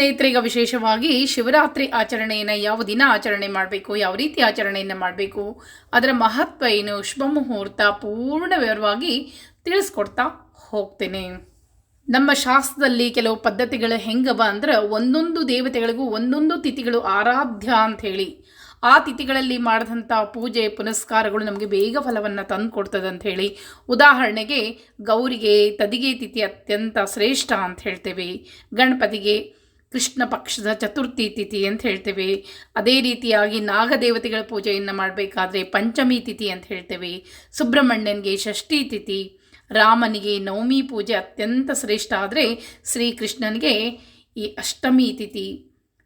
ಸ್ನೇಹಿತರೀಗ ವಿಶೇಷವಾಗಿ ಶಿವರಾತ್ರಿ ಆಚರಣೆಯನ್ನು ಯಾವ ದಿನ ಆಚರಣೆ ಮಾಡಬೇಕು, ಯಾವ ರೀತಿ ಆಚರಣೆಯನ್ನು ಮಾಡಬೇಕು, ಅದರ ಮಹತ್ವ ಏನು, ಶುಭ ಮುಹೂರ್ತ ಪೂರ್ಣ ವಿವರವಾಗಿ ತಿಳಿಸ್ಕೊಡ್ತಾ ಹೋಗ್ತೇನೆ. ನಮ್ಮ ಶಾಸ್ತ್ರದಲ್ಲಿ ಕೆಲವು ಪದ್ಧತಿಗಳು ಹೆಂಗವ ಅಂದ್ರೆ ಒಂದೊಂದು ದೇವತೆಗಳಿಗೂ ಒಂದೊಂದು ತಿಥಿಗಳು ಆರಾಧ್ಯ ಅಂತ ಹೇಳಿ. ಆ ತಿಥಿಗಳಲ್ಲಿ ಮಾಡಿದಂಥ ಪೂಜೆ, ಪುನಸ್ಕಾರಗಳು ನಮಗೆ ಬೇಗ ಫಲವನ್ನು ತಂದು ಕೊಡ್ತದೆ ಅಂತ ಹೇಳಿ. ಉದಾಹರಣೆಗೆ ಗೌರಿಗೆ ತದಿಗೆ ತಿಥಿ ಅತ್ಯಂತ ಶ್ರೇಷ್ಠ ಅಂತ ಹೇಳ್ತೇವೆ. ಗಣಪತಿಗೆ ಕೃಷ್ಣ ಪಕ್ಷದ ಚತುರ್ಥಿ ತಿಥಿ ಅಂತ ಹೇಳ್ತೇವೆ. ಅದೇ ರೀತಿಯಾಗಿ ನಾಗದೇವತೆಗಳ ಪೂಜೆಯನ್ನು ಮಾಡಬೇಕಾದ್ರೆ ಪಂಚಮಿ ತಿಥಿ ಅಂತ ಹೇಳ್ತೇವೆ. ಸುಬ್ರಹ್ಮಣ್ಯನಿಗೆ ಷಷ್ಠಿ ತಿಥಿ, ರಾಮನಿಗೆ ನವಮಿ ಪೂಜೆ ಅತ್ಯಂತ ಶ್ರೇಷ್ಠ ಆದರೆ ಶ್ರೀಕೃಷ್ಣನಿಗೆ ಈ ಅಷ್ಟಮಿ ತಿಥಿ.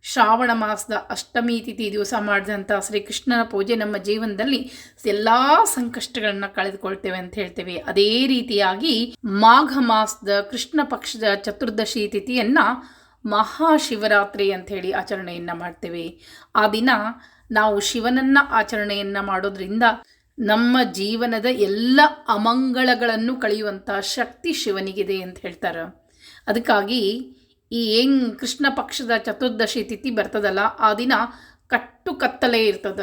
ಶ್ರಾವಣ ಮಾಸದ ಅಷ್ಟಮಿ ತಿಥಿ ದಿವಸ ಮಾಡಿದಂಥ ಶ್ರೀಕೃಷ್ಣನ ಪೂಜೆ ನಮ್ಮ ಜೀವನದಲ್ಲಿ ಎಲ್ಲ ಸಂಕಷ್ಟಗಳನ್ನು ಕಳೆದುಕೊಳ್ತೇವೆ ಅಂತ ಹೇಳ್ತೇವೆ. ಅದೇ ರೀತಿಯಾಗಿ ಮಾಘ ಮಾಸದ ಕೃಷ್ಣ ಪಕ್ಷದ ಚತುರ್ದಶಿ ತಿಥಿಯನ್ನು ಮಹಾಶಿವರಾತ್ರಿ ಅಂತ ಹೇಳಿ ಆಚರಣೆಯನ್ನು ಮಾಡ್ತೇವೆ. ಆ ದಿನ ನಾವು ಶಿವನನ್ನ ಆಚರಣೆಯನ್ನು ಮಾಡೋದ್ರಿಂದ ನಮ್ಮ ಜೀವನದ ಎಲ್ಲ ಅಮಂಗಳಗಳನ್ನು ಕಳೆಯುವಂಥ ಶಕ್ತಿ ಶಿವನಿಗಿದೆ ಅಂತ ಹೇಳ್ತಾರೆ. ಅದಕ್ಕಾಗಿ ಈ ಏನು ಕೃಷ್ಣ ಪಕ್ಷದ ಚತುರ್ದಶಿ ತಿಥಿ ಬರ್ತದಲ್ಲ, ಆ ದಿನ ಕಟ್ಟು ಕತ್ತಲೆ ಇರ್ತದ.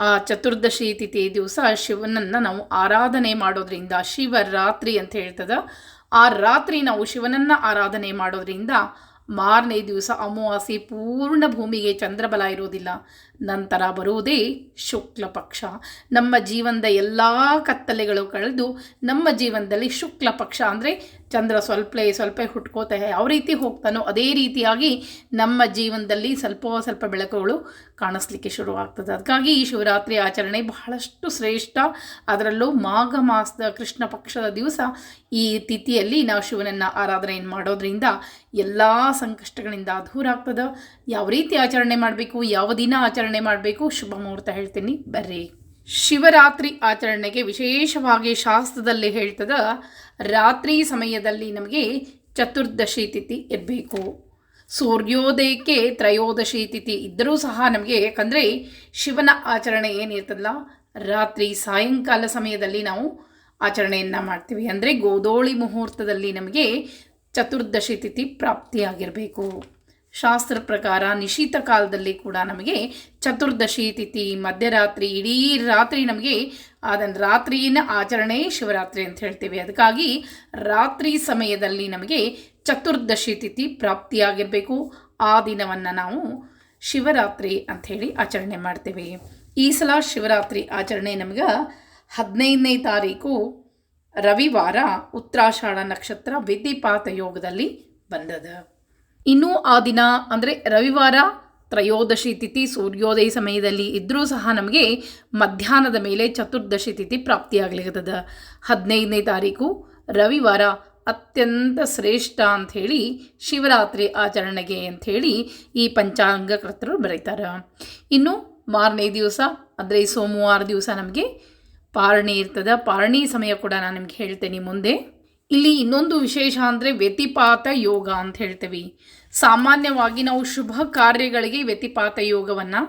ಆ ಚತುರ್ದಶಿ ತಿಥಿ ದಿವಸ ಶಿವನನ್ನು ನಾವು ಆರಾಧನೆ ಮಾಡೋದ್ರಿಂದ ಶಿವರಾತ್ರಿ ಅಂತ ಹೇಳ್ತದ. ಆ ರಾತ್ರಿ ನಾವು ಶಿವನನ್ನು ಆರಾಧನೆ ಮಾಡೋದ್ರಿಂದ ಮಾರನೇ ದಿವಸ ಅಮಾವಾಸ್ಯೆ ಪೂರ್ಣ ಭೂಮಿಗೆ ಚಂದ್ರಬಲ ಇರೋದಿಲ್ಲ. ನಂತರ ಬರುವುದೇ ಶುಕ್ಲ ಪಕ್ಷ. ನಮ್ಮ ಜೀವನದ ಎಲ್ಲ ಕತ್ತಲೆಗಳು ಕಳೆದು ನಮ್ಮ ಜೀವನದಲ್ಲಿ ಶುಕ್ಲ ಪಕ್ಷ ಅಂದರೆ ಚಂದ್ರ ಸ್ವಲ್ಪ ಸ್ವಲ್ಪ ಹುಟ್ಕೋತಾ ಯಾವ ರೀತಿ ಹೋಗ್ತಾನೋ ಅದೇ ರೀತಿಯಾಗಿ ನಮ್ಮ ಜೀವನದಲ್ಲಿ ಸ್ವಲ್ಪ ಸ್ವಲ್ಪ ಬೆಳಕುಗಳು ಕಾಣಿಸ್ಲಿಕ್ಕೆ ಶುರುವಾಗ್ತದೆ. ಅದಕ್ಕಾಗಿ ಈ ಶಿವರಾತ್ರಿ ಆಚರಣೆ ಬಹಳಷ್ಟು ಶ್ರೇಷ್ಠ. ಅದರಲ್ಲೂ ಮಾಘ ಮಾಸದ ಕೃಷ್ಣ ಪಕ್ಷದ ದಿವಸ ಈ ತಿಥಿಯಲ್ಲಿ ನಾವು ಶಿವನನ್ನು ಆರಾಧನೆಯನ್ನು ಮಾಡೋದ್ರಿಂದ ಎಲ್ಲ ಸಂಕಷ್ಟಗಳಿಂದ ದೂರ ಆಗ್ತದೆ. ಯಾವ ರೀತಿ ಆಚರಣೆ ಮಾಡಬೇಕು, ಯಾವ ದಿನ ಆಚರಣೆ ಮಾಡಬೇಕು. ಶುಭ ಮುಹೂರ್ತ ಹೇಳ್ತೀನಿ. ಬರ್ರಿ. ಶಿವರಾತ್ರಿ ಆಚರಣೆಗೆ ವಿಶೇಷವಾಗಿ ಶಾಸ್ತ್ರದಲ್ಲಿ ಹೇಳ್ತದ, ರಾತ್ರಿ ಸಮಯದಲ್ಲಿ ನಮಗೆ ಚತುರ್ದಶಿ ತಿಥಿ ಇರಬೇಕು. ಸೂರ್ಯೋದಯಕ್ಕೆ ತ್ರಯೋದಶಿ ತಿಥಿ ಇದ್ದರೂ ಸಹ ನಮಗೆ, ಯಾಕಂದರೆ ಶಿವನ ಆಚರಣೆ ಏನಿರ್ತದಲ್ಲ ರಾತ್ರಿ ಸಾಯಂಕಾಲ ಸಮಯದಲ್ಲಿ ನಾವು ಆಚರಣೆಯನ್ನು ಮಾಡ್ತೀವಿ. ಅಂದರೆ ಗೋಧೋಳಿ ಮುಹೂರ್ತದಲ್ಲಿ ನಮಗೆ ಚತುರ್ದಶಿ ತಿಥಿ ಪ್ರಾಪ್ತಿಯಾಗಿರಬೇಕು. ಶಾಸ್ತ್ರ ಪ್ರಕಾರ ನಿಶೀತ ಕಾಲದಲ್ಲಿ ಕೂಡ ನಮಗೆ ಚತುರ್ದಶಿ ತಿಥಿ, ಮಧ್ಯರಾತ್ರಿ, ಇಡೀ ರಾತ್ರಿ ನಮಗೆ ಅದನ್ನು ರಾತ್ರಿನ ಆಚರಣೆ ಶಿವರಾತ್ರಿ ಅಂತ ಹೇಳ್ತೀವಿ. ಅದಕ್ಕಾಗಿ ರಾತ್ರಿ ಸಮಯದಲ್ಲಿ ನಮಗೆ ಚತುರ್ದಶಿ ತಿಥಿ ಪ್ರಾಪ್ತಿಯಾಗಿರಬೇಕು. ಆ ದಿನವನ್ನು ನಾವು ಶಿವರಾತ್ರಿ ಅಂಥೇಳಿ ಆಚರಣೆ ಮಾಡ್ತೇವೆ. ಈ ಸಲ ಶಿವರಾತ್ರಿ ಆಚರಣೆ ನಮಗೆ ಹದಿನೈದನೇ ತಾರೀಕು ರವಿವಾರ ಉತ್ತರಾಷಾಢ ನಕ್ಷತ್ರ ವಿಧಿಪಾತ ಯೋಗದಲ್ಲಿ ಬಂದದ. ಇನ್ನು ಆ ದಿನ, ಅಂದರೆ ರವಿವಾರ ತ್ರಯೋದಶಿ ತಿಥಿ ಸೂರ್ಯೋದಯ ಸಮಯದಲ್ಲಿ ಇದ್ದರೂ ಸಹ ನಮಗೆ ಮಧ್ಯಾಹ್ನದ ಮೇಲೆ ಚತುರ್ದಶಿ ತಿಥಿ ಪ್ರಾಪ್ತಿಯಾಗಲಿರ್ತದ ಹದಿನೈದನೇ ತಾರೀಕು ರವಿವಾರ ಅತ್ಯಂತ ಶ್ರೇಷ್ಠ ಅಂಥೇಳಿ ಶಿವರಾತ್ರಿ ಆಚರಣೆಗೆ ಅಂಥೇಳಿ ಈ ಪಂಚಾಂಗಕರ್ತರು ಬರೀತಾರೆ. ಇನ್ನು ಮಾರನೇ ದಿವಸ, ಅಂದರೆ ಸೋಮವಾರ ದಿವಸ ನಮಗೆ ಪಾರಣಿ ಇರ್ತದೆ. ಪಾರಣಿ ಸಮಯ ಕೂಡ ನಾನು ನಿಮ್ಗೆ ಹೇಳ್ತೇನೆ ಮುಂದೆ. ಇಲ್ಲಿ ಇನ್ನೊಂದು ವಿಶೇಷ ಅಂದರೆ ವ್ಯತಿಪಾತ ಯೋಗ ಅಂತ ಹೇಳ್ತೇವೆ. ಸಾಮಾನ್ಯವಾಗಿ ನಾವು ಶುಭ ಕಾರ್ಯಗಳಿಗೆ ವ್ಯತಿಪಾತ ಯೋಗವನ್ನು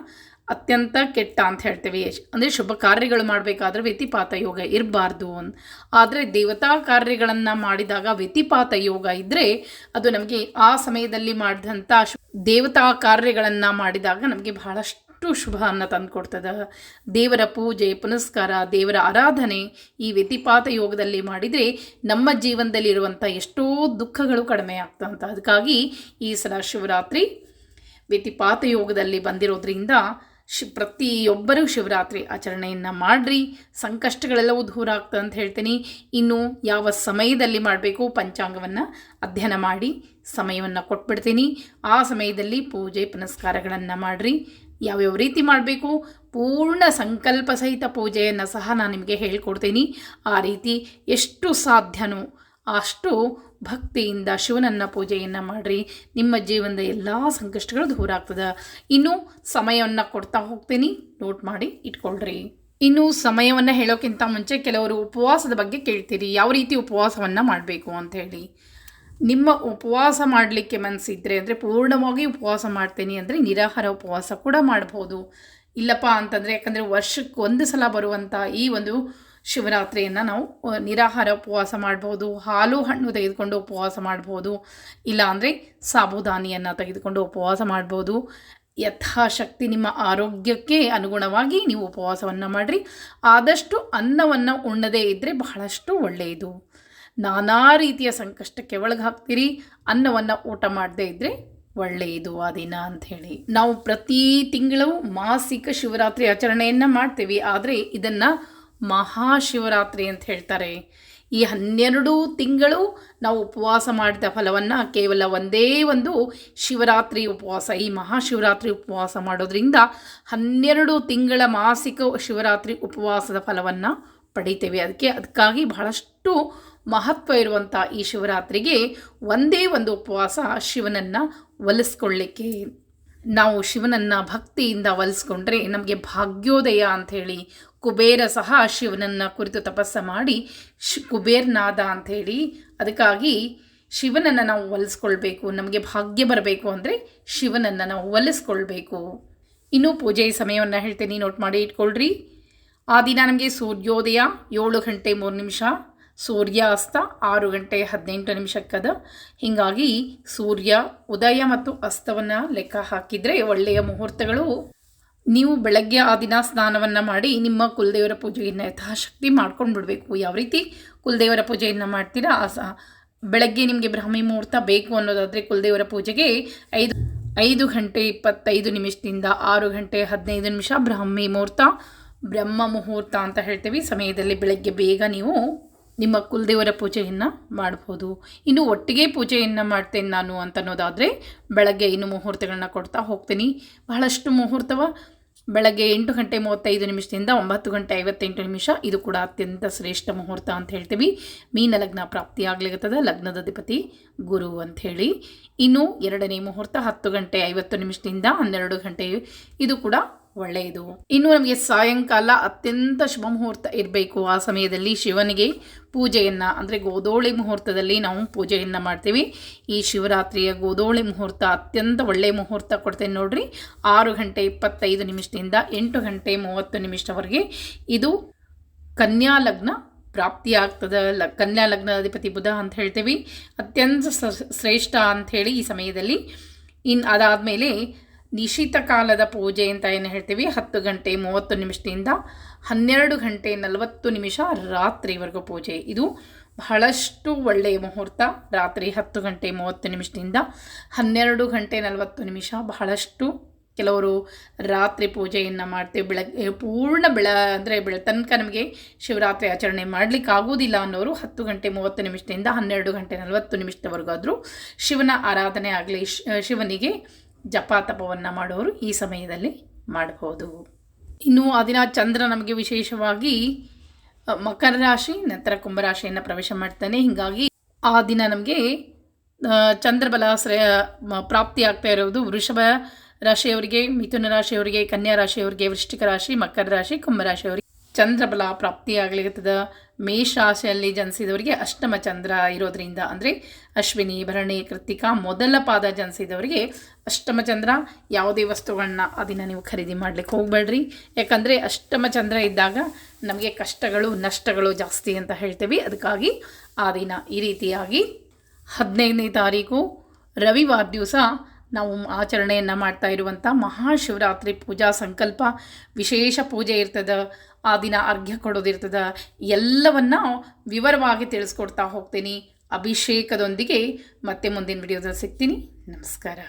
ಅತ್ಯಂತ ಕೆಟ್ಟ ಅಂತ ಹೇಳ್ತೇವೆ. ಅಂದರೆ ಶುಭ ಕಾರ್ಯಗಳು ಮಾಡಬೇಕಾದ್ರೆ ವ್ಯತಿಪಾತ ಯೋಗ ಇರಬಾರ್ದು. ಅಂತ ಆದರೆ ದೇವತಾ ಕಾರ್ಯಗಳನ್ನು ಮಾಡಿದಾಗ ವ್ಯತಿಪಾತ ಯೋಗ ಇದ್ದರೆ ಅದು ನಮಗೆ ಆ ಸಮಯದಲ್ಲಿ ಮಾಡಿದಂಥ ದೇವತಾ ಕಾರ್ಯಗಳನ್ನು ಮಾಡಿದಾಗ ನಮಗೆ ಬಹಳಷ್ಟು ಶುಭವನ್ನು ತಂದುಕೊಡ್ತದೆ. ದೇವರ ಪೂಜೆ, ಪುನಸ್ಕಾರ, ದೇವರ ಆರಾಧನೆ ಈ ವ್ಯತಿಪಾತ ಯೋಗದಲ್ಲಿ ಮಾಡಿದರೆ ನಮ್ಮ ಜೀವನದಲ್ಲಿರುವಂಥ ಎಷ್ಟೋ ದುಃಖಗಳು ಕಡಿಮೆ ಆಗ್ತಂತ. ಅದಕ್ಕಾಗಿ ಈ ಸಲ ಶಿವರಾತ್ರಿ ವ್ಯತಿಪಾತ ಯೋಗದಲ್ಲಿ ಬಂದಿರೋದ್ರಿಂದ ಶಿ, ಪ್ರತಿಯೊಬ್ಬರೂ ಶಿವರಾತ್ರಿ ಆಚರಣೆಯನ್ನು ಮಾಡಿರಿ. ಸಂಕಷ್ಟಗಳೆಲ್ಲವೂ ದೂರ ಆಗ್ತದೆ ಅಂತ ಹೇಳ್ತೀನಿ. ಇನ್ನು ಯಾವ ಸಮಯದಲ್ಲಿ ಮಾಡಬೇಕು ಪಂಚಾಂಗವನ್ನು ಅಧ್ಯಯನ ಮಾಡಿ ಸಮಯವನ್ನು ಕೊಟ್ಬಿಡ್ತೀನಿ. ಆ ಸಮಯದಲ್ಲಿ ಪೂಜೆ, ಪುನಸ್ಕಾರಗಳನ್ನು ಮಾಡಿರಿ. ಯಾವ್ಯಾವ ರೀತಿ ಮಾಡಬೇಕು? ಪೂರ್ಣ ಸಂಕಲ್ಪ ಸಹಿತ ಪೂಜೆಯನ್ನು ಸಹ ನಾನು ನಿಮಗೆ ಹೇಳ್ಕೊಡ್ತೀನಿ. ಆ ರೀತಿ ಎಷ್ಟು ಸಾಧ್ಯನೋ ಅಷ್ಟು ಭಕ್ತಿಯಿಂದ ಶಿವನನ್ನ ಪೂಜೆಯನ್ನು ಮಾಡಿರಿ. ನಿಮ್ಮ ಜೀವನದ ಎಲ್ಲ ಸಂಕಷ್ಟಗಳು ದೂರ ಆಗ್ತದೆ. ಇನ್ನು ಸಮಯವನ್ನು ಕೊಡ್ತಾ ಹೋಗ್ತೀನಿ. ನೋಟ್ ಮಾಡಿ ಇಟ್ಕೊಳ್ರಿ. ಇನ್ನು ಸಮಯವನ್ನು ಹೇಳೋಕ್ಕಿಂತ ಮುಂಚೆ ಕೆಲವರು ಉಪವಾಸದ ಬಗ್ಗೆ ಕೇಳ್ತೀರಿ. ಯಾವ ರೀತಿ ಉಪವಾಸವನ್ನು ಮಾಡಬೇಕು ಅಂತ ಹೇಳಿ. ನಿಮ್ಮ ಉಪವಾಸ ಮಾಡಲಿಕ್ಕೆ ಮನಸ್ಸಿದ್ರೆ ಅಂದರೆ ಪೂರ್ಣವಾಗಿ ಉಪವಾಸ ಮಾಡ್ತೀನಿ ಅಂದರೆ ನಿರಾಹಾರ ಉಪವಾಸ ಕೂಡ ಮಾಡ್ಬೋದು. ಇಲ್ಲಪ್ಪ ಅಂತಂದರೆ, ಯಾಕಂದರೆ ವರ್ಷಕ್ಕೆ ಒಂದು ಸಲ ಬರುವಂಥ ಈ ಒಂದು ಶಿವರಾತ್ರಿಯನ್ನು ನಾವು ನಿರಾಹಾರ ಉಪವಾಸ ಮಾಡ್ಬೋದು, ಹಾಲು ಹಣ್ಣು ತೆಗೆದುಕೊಂಡು ಉಪವಾಸ ಮಾಡ್ಬೋದು ಇಲ್ಲಾಂದರೆ ಸಾಬುದಾನಿಯನ್ನು ತೆಗೆದುಕೊಂಡು ಉಪವಾಸ ಮಾಡ್ಬೋದು. ಯಥಾಶಕ್ತಿ ನಿಮ್ಮ ಆರೋಗ್ಯಕ್ಕೆ ಅನುಗುಣವಾಗಿ ನೀವು ಉಪವಾಸವನ್ನು ಮಾಡಿರಿ. ಆದಷ್ಟು ಅನ್ನವನ್ನು ಉಣ್ಣದೇ ಇದ್ದರೆ ಬಹಳಷ್ಟು ಒಳ್ಳೆಯದು. ನಾನಾ ರೀತಿಯ ಸಂಕಷ್ಟಕ್ಕೆ ಒಳಗಾಗ್ತೀರಿ ಅನ್ನವನ್ನು ಊಟ ಮಾಡದೇ ಇದ್ದರೆ ಒಳ್ಳೆಯದು ಆ ದಿನ ಅಂಥೇಳಿ ನಾವು ಪ್ರತಿ ತಿಂಗಳು ಮಾಸಿಕ ಶಿವರಾತ್ರಿ ಆಚರಣೆಯನ್ನು ಮಾಡ್ತೀವಿ. ಆದರೆ ಇದನ್ನು ಮಹಾಶಿವರಾತ್ರಿ ಅಂತ ಹೇಳ್ತಾರೆ. ಈ ಹನ್ನೆರಡು ತಿಂಗಳು ನಾವು ಉಪವಾಸ ಮಾಡಿದ ಫಲವನ್ನು ಕೇವಲ ಒಂದೇ ಒಂದು ಶಿವರಾತ್ರಿ ಉಪವಾಸ, ಈ ಮಹಾಶಿವರಾತ್ರಿ ಉಪವಾಸ ಮಾಡೋದ್ರಿಂದ ಹನ್ನೆರಡು ತಿಂಗಳ ಮಾಸಿಕ ಶಿವರಾತ್ರಿ ಉಪವಾಸದ ಫಲವನ್ನು ಪಡಿತೇವೆ. ಅದಕ್ಕೆ ಅದಕ್ಕಾಗಿ ಬಹಳಷ್ಟು ಮಹತ್ವ ಇರುವಂಥ ಈ ಶಿವರಾತ್ರಿಗೆ ಒಂದೇ ಒಂದು ಉಪವಾಸ ಶಿವನನ್ನು ಒಲಿಸ್ಕೊಳ್ಳಿಕ್ಕೆ. ನಾವು ಶಿವನನ್ನು ಭಕ್ತಿಯಿಂದ ಒಲಿಸ್ಕೊಂಡ್ರೆ ನಮಗೆ ಭಾಗ್ಯೋದಯ ಅಂಥೇಳಿ, ಕುಬೇರ ಸಹ ಶಿವನನ್ನು ಕುರಿತು ತಪಸ್ಸ ಮಾಡಿ ಶ್ ಕುಬೇರ್ನಾದ ಅಂಥೇಳಿ, ಅದಕ್ಕಾಗಿ ಶಿವನನ್ನು ನಾವು ಒಲಿಸ್ಕೊಳ್ಬೇಕು, ನಮಗೆ ಭಾಗ್ಯ ಬರಬೇಕು ಅಂದರೆ ಶಿವನನ್ನು ನಾವು ಒಲಿಸ್ಕೊಳ್ಬೇಕು. ಇನ್ನೂ ಪೂಜೆಯ ಸಮಯವನ್ನು ಹೇಳ್ತೀನಿ ನೋಟ್ ಮಾಡಿ ಇಟ್ಕೊಳ್ರಿ. ಆ ದಿನ ನಮಗೆ ಸೂರ್ಯೋದಯ ಏಳು ಗಂಟೆ ಮೂರು ನಿಮಿಷ. ಸೂರ್ಯಾಸ್ತ ಆರು ಗಂಟೆ ಹದಿನೆಂಟು ನಿಮಿಷಕ್ಕದ. ಹೀಗಾಗಿ ಸೂರ್ಯ, ಉದಯ ಮತ್ತು ಅಸ್ತವನ್ನು ಲೆಕ್ಕ ಹಾಕಿದರೆ ಒಳ್ಳೆಯ ಮುಹೂರ್ತಗಳು. ನೀವು ಬೆಳಗ್ಗೆ ಆ ದಿನ ಸ್ನಾನವನ್ನು ಮಾಡಿ ನಿಮ್ಮ ಕುಲದೇವರ ಪೂಜೆಯನ್ನು ಯಥಾಶಕ್ತಿ ಮಾಡ್ಕೊಂಡು ಬಿಡಬೇಕು ಯಾವ ರೀತಿ ಕುಲದೇವರ ಪೂಜೆಯನ್ನು ಮಾಡ್ತೀರಾ? ಆ ಬೆಳಗ್ಗೆ ನಿಮಗೆ ಬ್ರಾಹ್ಮಿ ಮುಹೂರ್ತ ಬೇಕು ಅನ್ನೋದಾದರೆ ಕುಲದೇವರ ಪೂಜೆಗೆ ಐದು ಐದು ಗಂಟೆ ಇಪ್ಪತ್ತೈದು ನಿಮಿಷದಿಂದ ಆರು ಗಂಟೆ ಹದಿನೈದು ನಿಮಿಷ ಬ್ರಾಹ್ಮಿ ಮುಹೂರ್ತ, ಬ್ರಹ್ಮ ಮುಹೂರ್ತ ಅಂತ ಹೇಳ್ತೀವಿ. ಸಮಯದಲ್ಲಿ ಬೆಳಗ್ಗೆ ಬೇಗ ನೀವು ನಿಮ್ಮ ಕುಲದೇವರ ಪೂಜೆಯನ್ನು ಮಾಡ್ಬೋದು. ಇನ್ನು ಒಟ್ಟಿಗೆ ಪೂಜೆಯನ್ನು ಮಾಡ್ತೇನೆ ನಾನು ಅಂತ ಅನ್ನೋದಾದರೆ ಬೆಳಗ್ಗೆ ಇನ್ನು ಮುಹೂರ್ತಗಳನ್ನ ಕೊಡ್ತಾ ಹೋಗ್ತೀನಿ. ಬಹಳಷ್ಟು ಮುಹೂರ್ತವ ಬೆಳಗ್ಗೆ ಎಂಟು ಗಂಟೆ ಮೂವತ್ತೈದು ನಿಮಿಷದಿಂದ ಒಂಬತ್ತು ಗಂಟೆ ಐವತ್ತೆಂಟು ನಿಮಿಷ ಇದು ಕೂಡ ಅತ್ಯಂತ ಶ್ರೇಷ್ಠ ಮುಹೂರ್ತ ಅಂತ ಹೇಳ್ತೀವಿ. ಮೀನ ಲಗ್ನ ಪ್ರಾಪ್ತಿಯಾಗ್ಲಿಕ್ಕದ ಲಗ್ನದ ಅಧಿಪತಿ ಗುರು ಅಂತ ಇನ್ನು ಎರಡನೇ ಮುಹೂರ್ತ ಹತ್ತು ಗಂಟೆ ಐವತ್ತು ನಿಮಿಷದಿಂದ ಹನ್ನೆರಡು ಗಂಟೆ ಇದು ಕೂಡ ಒಳ್ಳೆಯದು. ಇನ್ನು ನಮಗೆ ಸಾಯಂಕಾಲ ಅತ್ಯಂತ ಶುಭ ಮುಹೂರ್ತ ಇರಬೇಕು. ಆ ಸಮಯದಲ್ಲಿ ಶಿವನಿಗೆ ಪೂಜೆಯನ್ನು, ಅಂದರೆ ಗೋದೋಳಿ ಮುಹೂರ್ತದಲ್ಲಿ ನಾವು ಪೂಜೆಯನ್ನು ಮಾಡ್ತೀವಿ. ಈ ಶಿವರಾತ್ರಿಯ ಗೋದೋಳಿ ಮುಹೂರ್ತ ಅತ್ಯಂತ ಒಳ್ಳೆಯ ಮುಹೂರ್ತ ಕೊಡ್ತೇನೆ ನೋಡ್ರಿ. ಆರು ಗಂಟೆ ಇಪ್ಪತ್ತೈದು ನಿಮಿಷದಿಂದ ಎಂಟು ಗಂಟೆ ಮೂವತ್ತು ನಿಮಿಷವರೆಗೆ ಇದು ಕನ್ಯಾ ಲಗ್ನ ಪ್ರಾಪ್ತಿಯಾಗ್ತದೆ. ಲ ಕನ್ಯಾ ಲಗ್ನ ಅಧಿಪತಿ ಬುಧ ಅಂತ ಹೇಳ್ತೀವಿ. ಅತ್ಯಂತ ಶ್ರೇಷ್ಠ ಅಂಥೇಳಿ ಈ ಸಮಯದಲ್ಲಿ. ಇನ್ನು ಅದಾದಮೇಲೆ ನಿಶಿತ ಕಾಲದ ಪೂಜೆ ಅಂತ ಏನು ಹೇಳ್ತೀವಿ? ಹತ್ತು ಗಂಟೆ ಮೂವತ್ತು ನಿಮಿಷದಿಂದ ಹನ್ನೆರಡು ಗಂಟೆ ನಲವತ್ತು ನಿಮಿಷ ರಾತ್ರಿವರೆಗೂ ಪೂಜೆ. ಇದು ಬಹಳಷ್ಟು ಒಳ್ಳೆಯ ಮುಹೂರ್ತ. ರಾತ್ರಿ ಹತ್ತು ಗಂಟೆ ಮೂವತ್ತು ನಿಮಿಷದಿಂದ ಹನ್ನೆರಡು ಗಂಟೆ ನಲವತ್ತು ನಿಮಿಷ ಬಹಳಷ್ಟು ಕೆಲವರು ರಾತ್ರಿ ಪೂಜೆಯನ್ನು ಮಾಡ್ತೀವಿ. ಬೆಳಗ್ಗೆ ಪೂರ್ಣ ಬೆಳ ಅಂದರೆ ಬೆಳ ತನಕ ನಮಗೆ ಶಿವರಾತ್ರಿ ಆಚರಣೆ ಮಾಡಲಿಕ್ಕೆ ಆಗೋದಿಲ್ಲ ಅನ್ನೋರು ಹತ್ತು ಗಂಟೆ ಮೂವತ್ತು ನಿಮಿಷದಿಂದ ಹನ್ನೆರಡು ಗಂಟೆ ನಲವತ್ತು ನಿಮಿಷದವರೆಗಾದರೂ ಶಿವನ ಆರಾಧನೆ ಆಗಲಿ ಶಿವನಿಗೆ ಜಪ ತಪವನ್ನು ಈ ಸಮಯದಲ್ಲಿ ಮಾಡಬಹುದು ಇನ್ನು ಆ ದಿನ ಚಂದ್ರ ನಮಗೆ ವಿಶೇಷವಾಗಿ ಮಕರ ರಾಶಿ, ನಂತರ ಕುಂಭರಾಶಿಯನ್ನು ಪ್ರವೇಶ ಮಾಡ್ತಾನೆ. ಹೀಗಾಗಿ ಆ ದಿನ ನಮಗೆ ಚಂದ್ರಬಲ ಶ್ರೇ ಪ್ರಾಪ್ತಿ ಆಗ್ತಾ ಇರೋದು ವೃಷಭ ರಾಶಿಯವರಿಗೆ, ಮಿಥುನ ರಾಶಿಯವರಿಗೆ, ಕನ್ಯಾ ರಾಶಿಯವರಿಗೆ, ವೃಶ್ಚಿಕ ರಾಶಿ, ಮಕರ ರಾಶಿ ಕುಂಭರಾಶಿಯವರಿಗೆ ಚಂದ್ರಬಲ ಪ್ರಾಪ್ತಿಯಾಗಲಿರ್ತದ ಮೇಷ ರಾಶಿಯಲ್ಲಿ ಜನಿಸಿದವರಿಗೆ ಅಷ್ಟಮ ಚಂದ್ರ ಇರೋದ್ರಿಂದ ಅಂದರೆ ಅಶ್ವಿನಿ, ಭರಣಿ ಕೃತಿಕಾ ಮೊದಲ ಪಾದ ಜನಿಸಿದವರಿಗೆ ಅಷ್ಟಮ ಚಂದ್ರ. ಯಾವುದೇ ವಸ್ತುಗಳನ್ನ ಆ ದಿನ ನೀವು ಖರೀದಿ ಮಾಡಲಿಕ್ಕೆ ಹೋಗಬೇಡ್ರಿ. ಯಾಕಂದರೆ ಅಷ್ಟಮ ಚಂದ್ರ ಇದ್ದಾಗ ನಮಗೆ ಕಷ್ಟಗಳು, ನಷ್ಟಗಳು ಜಾಸ್ತಿ ಅಂತ ಹೇಳ್ತೀವಿ. ಅದಕ್ಕಾಗಿ ಆ ದಿನ ಈ ರೀತಿಯಾಗಿ ಹದಿನೈದನೇ ತಾರೀಕು, ರವಿವಾರ ದಿವಸ ನಾವು ಆಚರಣೆಯನ್ನು ಮಾಡ್ತಾ ಇರುವಂಥ ಮಹಾಶಿವರಾತ್ರಿ ಪೂಜಾ ಸಂಕಲ್ಪ, ವಿಶೇಷ ಪೂಜೆ ಇರ್ತದೆ, ಆ ದಿನ ಅರ್ಘ್ಯ ಕೊಡೋದಿರ್ತದೆ ಎಲ್ಲವನ್ನು ವಿವರವಾಗಿ ತಿಳಿಸ್ಕೊಡ್ತಾ ಹೋಗ್ತೀನಿ. ಅಭಿಷೇಕದೊಂದಿಗೆ ಮತ್ತೆ ಮುಂದಿನ ವಿಡಿಯೋದಲ್ಲಿ ಸಿಗ್ತೀನಿ. ನಮಸ್ಕಾರ.